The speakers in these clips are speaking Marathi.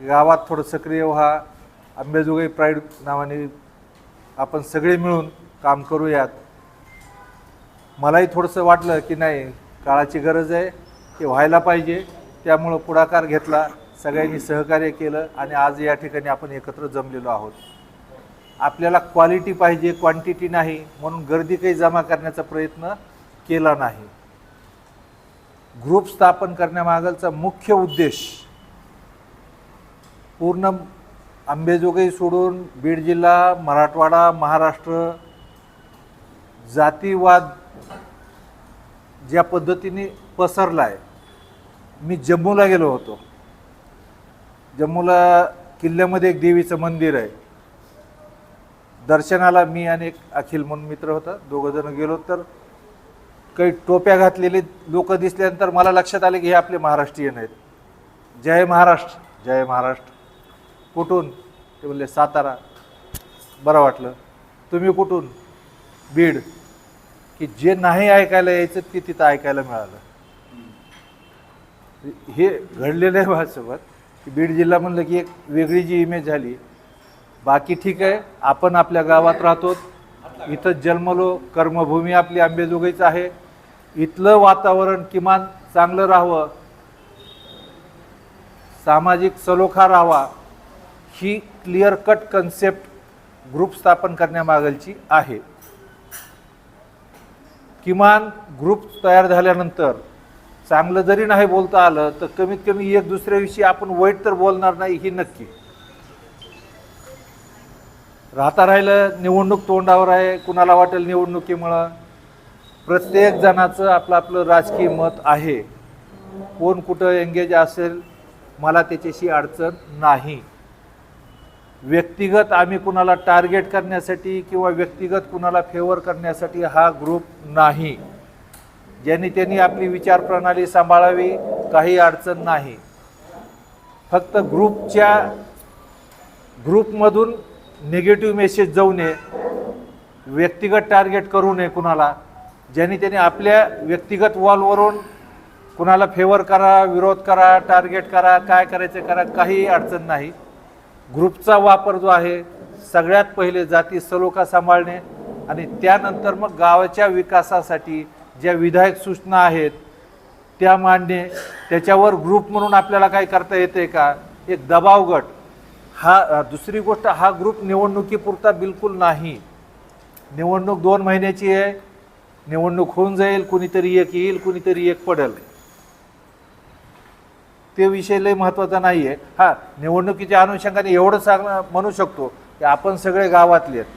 गावात थोडं सक्रिय व्हा. अंबेजोगाई प्राईड नावाने आपण सगळे मिळून काम करूयात. मलाही थोडंसं वाटलं की नाही काळाची गरज आहे ते व्हायला पाहिजे. त्यामुळं पुढाकार घेतला सगळ्यांनी सहकार्य केलं आणि आज या ठिकाणी आपण एकत्र जमलेलो आहोत. आपल्याला क्वालिटी पाहिजे क्वांटिटी नाही म्हणून गर्दी काही जमा करण्याचा प्रयत्न केला नाही. ग्रुप स्थापन करण्यामागलचा मुख्य उद्देश पूर्ण आंबेजोगाई सोडून बीड जिल्हा मराठवाडा महाराष्ट्र जातीवाद ज्या पद्धतीने पसरला आहे मी जम्मूला गेलो होतो. जम्मूला किल्ल्यामध्ये एक देवीचं मंदिर आहे. दर्शनाला मी आणि एक अखिल म्हणून मित्र होता दोघंजण गेलो तर काही टोप्या घातलेले लोक दिसल्यानंतर मला लक्षात आले की हे आपले महाराष्ट्रीयन आहेत. जय महाराष्ट्र जय महाराष्ट्र. कुठून? ते म्हणले सातारा. बरं वाटलं. तुम्ही कुठून? बीड. की जे नाही ऐकायला यायचं ते तिथं ऐकायला मिळालं. हे घडलेलं आहे माझ्यासोबत. की बीड जिल्हा म्हणलं की एक वेगळी जी इमेज झाली. बाकी ठीक आहे. आपण आपल्या गावात राहतो. इथं जन्मलो. कर्मभूमी आपली आंबेजोगाईच आहे. इथलं वातावरण किमान चांगलं राहावं. सामाजिक सलोखा राहावा. ही क्लिअर कट कन्सेप्ट ग्रुप स्थापन करण्यामागलची आहे. किमान ग्रुप तयार झाल्यानंतर चांगलं जरी नाही बोलता आलं तर कमीत कमी एक दुसऱ्याविषयी आपण वाईट तर बोलणार नाही ही नक्की. राहता राहिलं निवडणूक तोंडावर आहे कुणाला वाटेल निवडणुकीमुळं? प्रत्येक जणाचं आपलं आपलं राजकीय मत आहे. कोण कुठं एंगेज असेल मला त्याच्याशी अडचण नाही. व्यक्तिगत आम्ही कुणाला टार्गेट करण्यासाठी किंवा व्यक्तिगत कुणाला फेवर करण्यासाठी हा ग्रुप नाही. ज्यांनी त्यांनी आपली विचारप्रणाली सांभाळावी काही अडचण नाही. फक्त ग्रुपच्या ग्रुपमधून निगेटिव्ह मेसेज जाऊ नये व्यक्तिगत टार्गेट करू नये कुणाला. ज्यांनी त्यांनी आपल्या व्यक्तिगत वॉलवरून कुणाला फेवर करा विरोध करा टार्गेट करा काय करायचं करा काही अडचण नाही. ग्रुपचा वापर जो आहे सगळ्यात पहिले जाती सलोखा सांभाळणे आणि त्यानंतर मग गावाच्या विकासासाठी ज्या विधायक सूचना आहेत त्या मांडणे. त्याच्यावर ग्रुप म्हणून आपल्याला काय करता येते का? एक दबाव गट. हा दुसरी गोष्ट हा ग्रुप निवडणुकीपुरता बिलकुल नाही. निवडणूक दोन महिन्याची आहे. निवडणूक होऊन जाईल कुणीतरी एक येईल कुणीतरी एक पडेल. ते विषय लय महत्त्वाचा नाही आहे हा निवडणुकीच्या अनुषंगाने एवढं सांग म्हणू शकतो की आपण सगळे गावातले आहेत.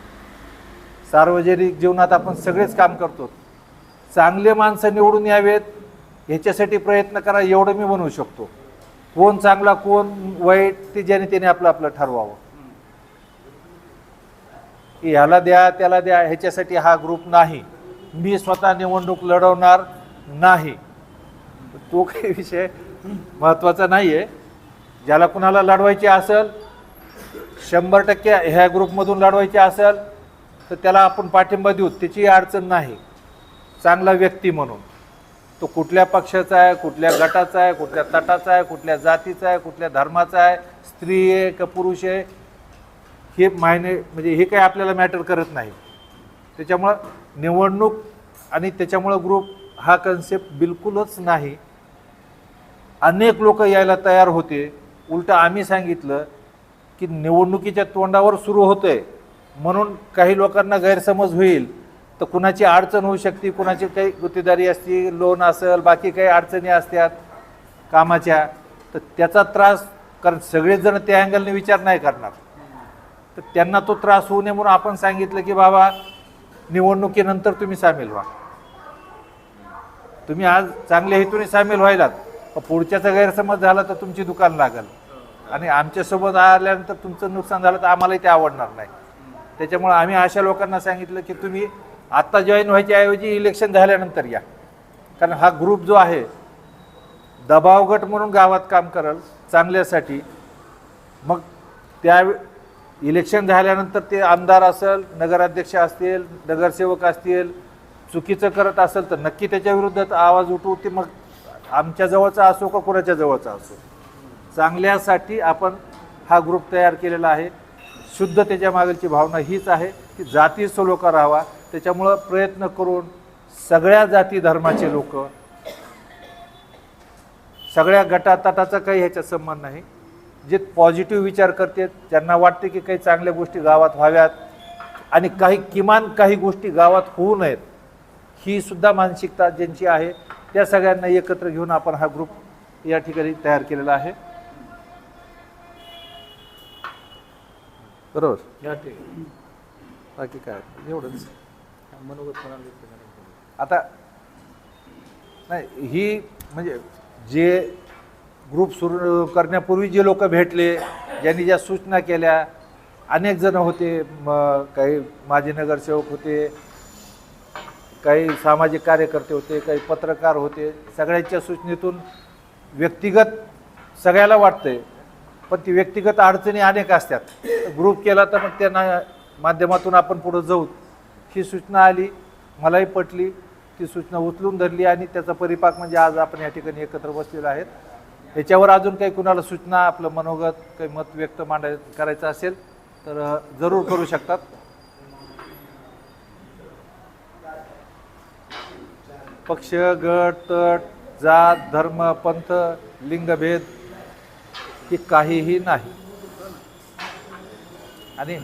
सार्वजनिक जीवनात आपण सगळेच काम करतो. चांगले माणसं निवडून यावेत ह्याच्यासाठी प्रयत्न करा एवढं मी म्हणू शकतो. कोण चांगला कोण वाईट ते ज्याने त्याने आपलं आपलं ठरवावं. की ह्याला द्या त्याला द्या ह्याच्यासाठी हा ग्रुप नाही. मी स्वतः निवडणूक लढवणार नाही. तो काही विषय महत्त्वाचा नाही आहे ज्याला कुणाला लढवायची असेल शंभर टक्के ह्या ग्रुपमधून लढवायची असेल तर त्याला आपण पाठिंबा देऊ. त्याची अडचण नाही. चांगला व्यक्ती म्हणून. तो कुठल्या पक्षाचा आहे कुठल्या गटाचा आहे कुठल्या तटाचा आहे कुठल्या जातीचा आहे कुठल्या धर्माचा आहे स्त्री आहे का पुरुष आहे हे मायने म्हणजे हे काही आपल्याला मॅटर करत नाही. त्याच्यामुळं निवडणूक आणि त्याच्यामुळं ग्रुप हा कन्सेप्ट बिलकुलच नाही. अनेक लोक यायला तयार होते. उलटं आम्ही सांगितलं की निवडणुकीच्या तोंडावर सुरू होतंय. म्हणून काही लोकांना गैरसमज होईल. तर कुणाची अडचण होऊ शकते कुणाची काही गुत्तेदारी असते लोन असेल बाकी काही अडचणी असतात कामाच्या तर त्याचा त्रास कारण सगळेजण त्या अँगलने विचार नाही करणार. तर त्यांना तो त्रास होऊ नये म्हणून आपण सांगितलं की बाबा निवडणुकीनंतर तुम्ही सामील व्हा. तुम्ही आज चांगल्या हेतूने सामील व्हायलात. पुढच्याचा गैरसमज झाला तर तुमची दुकान लागल. आणि आमच्यासोबत आल्यानंतर तुमचं नुकसान झालं तर आम्हालाही ते आवडणार नाही. त्याच्यामुळे आम्ही अशा लोकांना सांगितलं की तुम्ही आत्ता जॉईन व्हायच्या ऐवजी इलेक्शन झाल्यानंतर या. कारण हा ग्रुप जो आहे दबाव गट म्हणून गावात काम करल चांगल्यासाठी. मग त्या इलेक्शन झाल्यानंतर ते आमदार असेल नगराध्यक्ष असतील नगरसेवक असतील चुकीचं करत असेल तर नक्की त्याच्या विरोधात आवाज उठवू ते मग आमच्या जवळचा असो का कुणाच्या जवळचा असो. चांगल्यासाठी आपण हा ग्रुप तयार केलेला आहे. शुद्ध त्याच्या मागलची भावना हीच आहे की जाती सलोखा राहावा. त्याच्यामुळं प्रयत्न करून सगळ्या जाती धर्माचे लोक सगळ्या गटातटाचा काही ह्याच्यात संबंध नाही. जे पॉझिटिव्ह विचार करते ज्यांना वाटते की काही चांगल्या गोष्टी गावात व्हाव्यात आणि काही किमान काही गोष्टी गावात होऊ नयेत ही सुद्धा मानसिकता ज्यांची आहे त्या सगळ्यांना एकत्र घेऊन आपण हा ग्रुप या ठिकाणी तयार केलेला आहे बरोबर या ठीक आहे. बाकी काय एवढंच मनोगत? आता नाही ही म्हणजे जे ग्रुप सुरू करण्यापूर्वी जे लोक भेटले ज्यांनी ज्या सूचना केल्या अनेक जण होते म काही माजी नगरसेवक होते काही सामाजिक कार्यकर्ते होते काही पत्रकार होते सगळ्यांच्या सूचनेतून व्यक्तिगत सगळ्याला वाटतंय पण ती व्यक्तिगत अडचणी अनेक असतात. ग्रुप केला तर मग त्यांना माध्यमातून आपण पुढं जाऊ. ही सूचना आली मलाही पटली ती सूचना उचलून धरली आणि त्याचा परिपाक म्हणजे आज आपण या ठिकाणी एकत्र बसलेलो आहेत. ह्याच्यावर अजून काही कुणाला सूचना आपलं मनोगत काही मत व्यक्त मांडाय करायचं असेल तर जरूर करू शकतात. पक्ष गट तट जात धर्म पंथ लिंगभेद ही काहीही नाही. आणि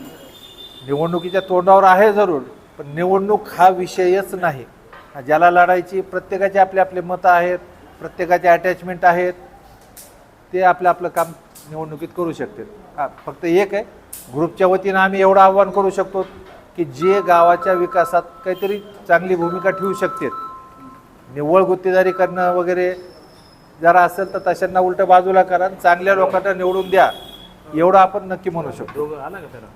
निवडणुकीच्या तोंडावर आहे जरूर पण निवडणूक हा विषयच नाही. ज्याला लढायची प्रत्येकाचे आपले आपले मतं आहेत प्रत्येकाचे अटॅचमेंट आहेत ते आपलं आपलं काम निवडणुकीत करू शकतील हा फक्त एक आहे ग्रुपच्या वतीनं आम्ही एवढं आव्हान करू शकतो की जे गावाच्या विकासात काहीतरी चांगली भूमिका ठेवू शकतात निव्वळ गुत्तेदारी करणं वगैरे जरा असेल तर तशांना उलट बाजूला करा आणि चांगल्या लोकांना निवडून द्या. एवढं आपण नक्की म्हणू शकतो. आला का त्याला?